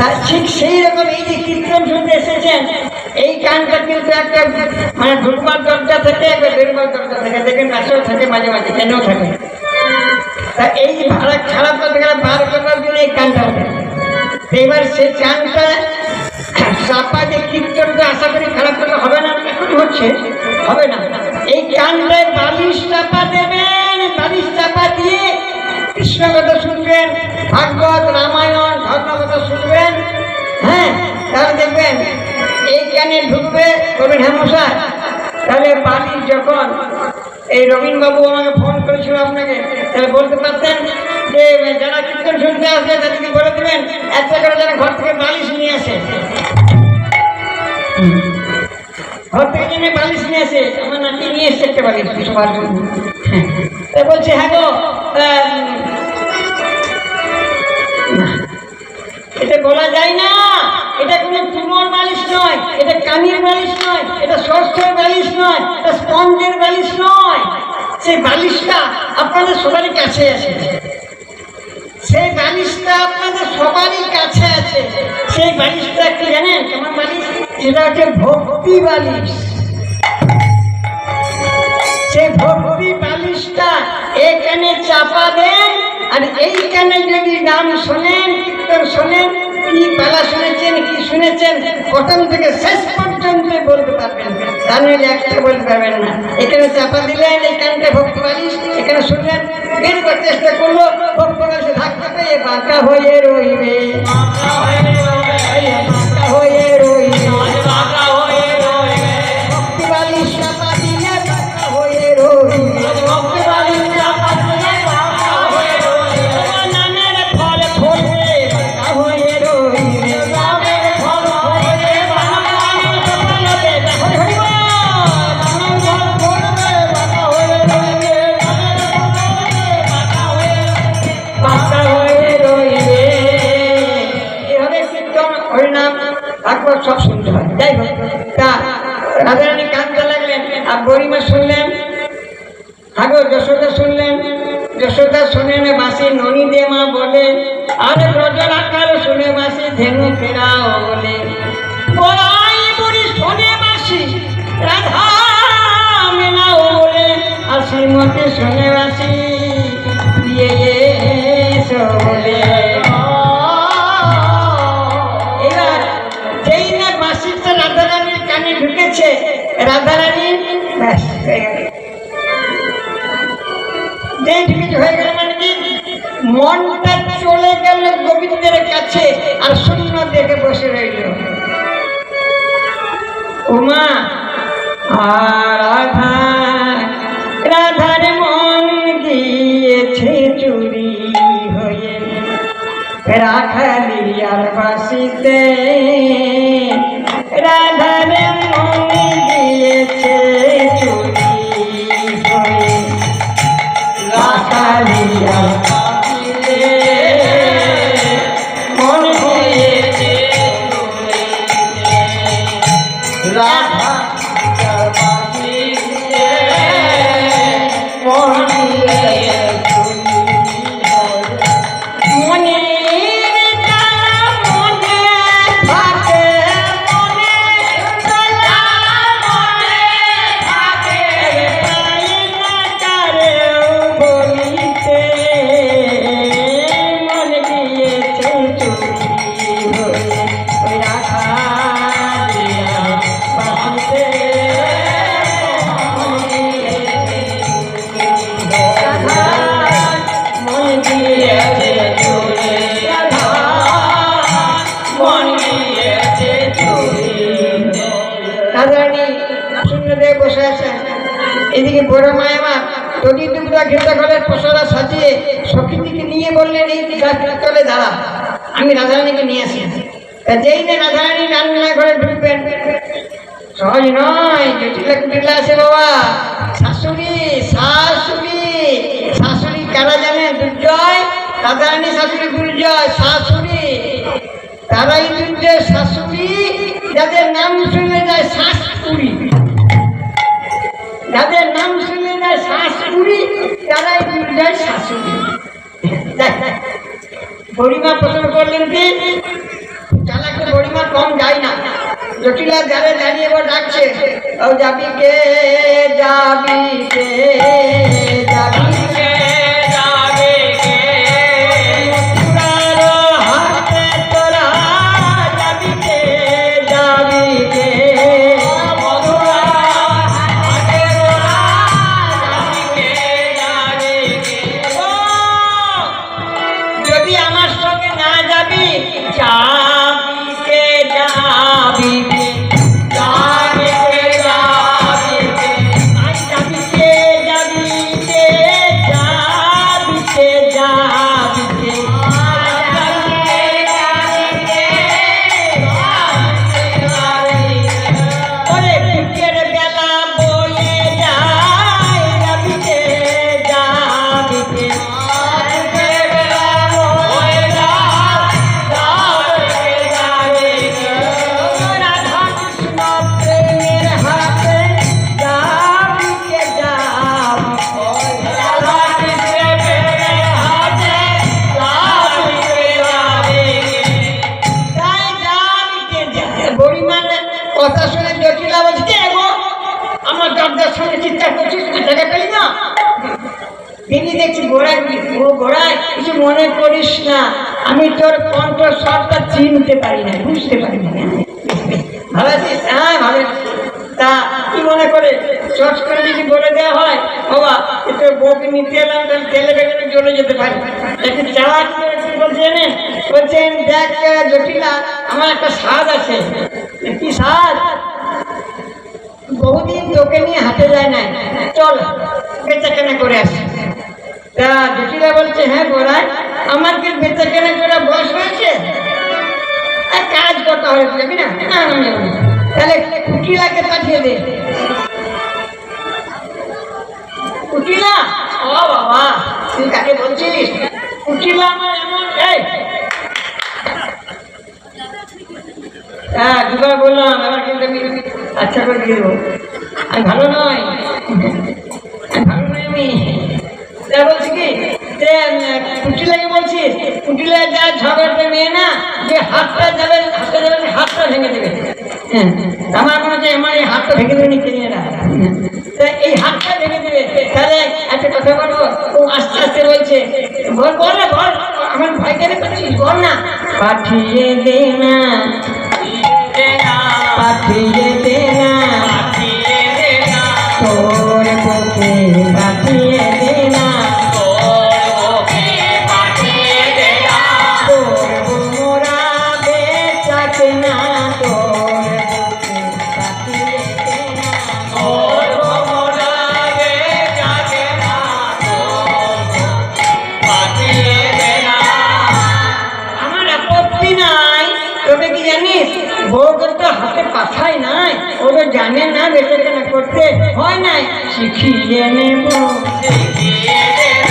তা ঠিক সেই রকম এই যে কীর্তন শুনতে এসেছেন, এই গানটা কিন্তু একটা মানে ঢুকবার দরজা থেকে, একবার বেরোবার দরজা থেকে। দেখেন কাছেও থাকে, মাঝে মাঝে কেনও থাকে। তা এই ভাড়া খারাপ করতে গেলে বার করবার জন্য এই গানটা হবে। এবার সেই গানটা চাপা যে কীর্তনটা আশা করি খারাপ করলে হবে না, এখন হচ্ছে, হবে না। এই গানটায় বালিশ চাপা দেবেন, বালিশ চাপা দিয়ে কৃষ্ণ কথা শুনবেন, ভাগবত রামায়ণ ধর্মকথা শুনবেন হ্যাঁ তাহলে দেখবেন এই জ্ঞানে ঢুকবে বলবেন হ্যাঁ তাহলে বাড়ি যখন এই রবীন্দ্রবাবু আমাকে ফোন করেছিল আপনাকে, তাহলে বলতে পারতেন যে, যারা কীর্তন শুনতে আসবে, তাদেরকে বলে দেবেন একটা করে যেন ঘর থেকে বালিশ নিয়ে আসে। ঘর থেকে যেন বালিশ নিয়ে আসে, আমার নাতি নিয়ে এসছে একটা বালিশ সবার জন্য। তা বলছে হ্যাঁ গো এটা বলা যায় না। এটা কোনো তুলোর বালিশ নয়, এটা কানির বালিশ নয়, এটা ষষ্ঠের বালিশ নয়, এটা স্পঞ্জের বালিশ নয়। সেই বালিশটা আপনাদের সবারই কাছে আছে। সেই বালিশটা আপনাদের সবারই কাছে আছে। সেই বালিশটা কি জানেন? কেমন বালিশ সেটা হচ্ছে ভক্তি বালিশ সেই ভক্তি বালিশটা এখানে চাপা দেন আর এইখানে যদি নাম শোনেন কীর্তন শোনেন, কি পালা শুনেছেন, কি শুনেছেন, প্রথম থেকে শেষ পর্যন্ত বলতে পারবেন। তা নইলে একটা বলতে পারবেন না। এখানে চাপা দিলেন এখানটা ভক্তি বালিশ এখানে শুনলেন করতে চেষ্টা করল ভক্তি বালিশে ধাক্কা পেয়ে বাঁকা হয়ে রইবে। হয়ে ভাগবত সব শুনতে হয়। যাই হোক, তা রাধারানী কাঁদতে লাগলেন আর গরিমা শুনলেন আগো যশোদা শুনলেন, যশোদা শুনেন বাসি ননী দে মা বলে, আরে ব্রজর আকার শুনে বাসি ধেনু ফেরাও বলে। শুনে বাসি রাধা মেনাও বলে, আর শ্রীমতী শুনে মনটা চলে গেল গোবিন্দের কাছে আর শূন্য দেখে বসে রইল। উমা রাধা, রাধার মন গিয়েছে চুরি হয়ে। রাখালি আর বাসিতে রাধার মন গিয়েছে চুরি হয়ে। রাখালি এদিকে বড় মায় আমার তরি টুকরা ঘেটা করে পশরা সাজিয়ে সখীটিকে নিয়ে বললেন, এই তলে দাঁড়া আমি রাধারানীকে নিয়ে আসি। যেই না রাধারানী রান্না ঘরে ঢুকবেন, সহজ নয়, জটিলা কুটিলা আছে বাবা। শাশুড়ি শাশুড়ি শাশুড়ি কারা জানে? দুর্জয়, রাধারানী শাশুড়ি দুর্জয়, শাশুড়ি। তারাই দুর্জয়, শাশুড়ি, যাদের নাম শুনে যায় শাশুড়ি। যাদের নাম শুনে না শাশুড়ি, তারাই বিদ্যার শাশুড়ি। গরিমা প্রশ্ন করলেন কি বড়িমা কম যায় না জটিলা যারা দাঁড়িয়ে এবার ডাকছে, ও যাবি কে যাবি কে, যাবি কিছু মনে করিস না। আমি তোর কণ্ঠ সবটা চিনতে পারি না, বুঝতে পারি না। ভালো হ্যাঁ ভালো। তা কি মনে করে? চট করে যদি বলে দেওয়া হয়, বাবা তোর বউকে নিতে এলাম তাহলে তেলে বেগুনে চলে যেতে পারি। একটু চাওয়া কি বলছে জানেন বলছেন দেখ, জটিলা, আমার একটা স্বাদ আছে। কি স্বাদ? বহুদিন তোকে নিয়ে হাতে যায় না চল বেচা কেনা করে আসি। তা জটিলা বলছে হ্যাঁ গোড়ায় আমার কি বেচা কেনা করে বয়স হয়েছে। আর কাজ করতে হবে যাবি না না, আমি যাব তাহলে কুটিলাকে পাঠিয়ে দে। কুটিলা ও বাবা তুই কাকে বলছিস কুটিলা আমার এমন এই। হ্যাঁ দুবার বললাম এবার কিন্তু আমি আচ্ছা করে দিয়ে দেবো। আমি ভালো নয় যে কুটিলাকে বলছিস? কুটিলা যা ঝগড়াতে মেয়ে না, যে হাতটা যাবে হাতটা যাবে হাতটা ভেঙে দেবে। হ্যাঁ আমার মনে হচ্ছে আমার এই হাতটা ভেঙে দেবে নিচে নিয়ে না। এই হাতটা ভেঙে দেবে, তাহলে একটা কথা বলব? ও আস্তে আস্তে বলছে, বল বল না, বল, আমার ভয় কেন করছিস? বল না। পাঠিয়ে দে না। পাঠিয়ে দে না। হয় নাই শিখিয়ে নেব। শিখিয়ে নেব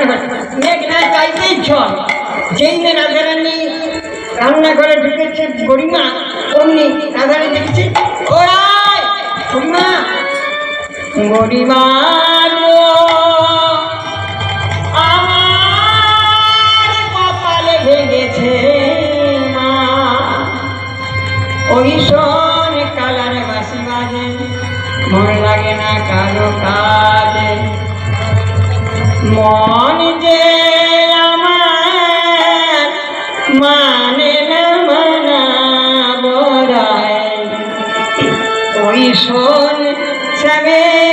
যা রান্নাঘরে মেঘ না চাইতেই চল। যেই মেয়ে রাধারানী রান্নাঘরে ঢুকেছে গরিমা, অমনি রাধারানী দেখেছে ওরা গরিমা! ওই শোন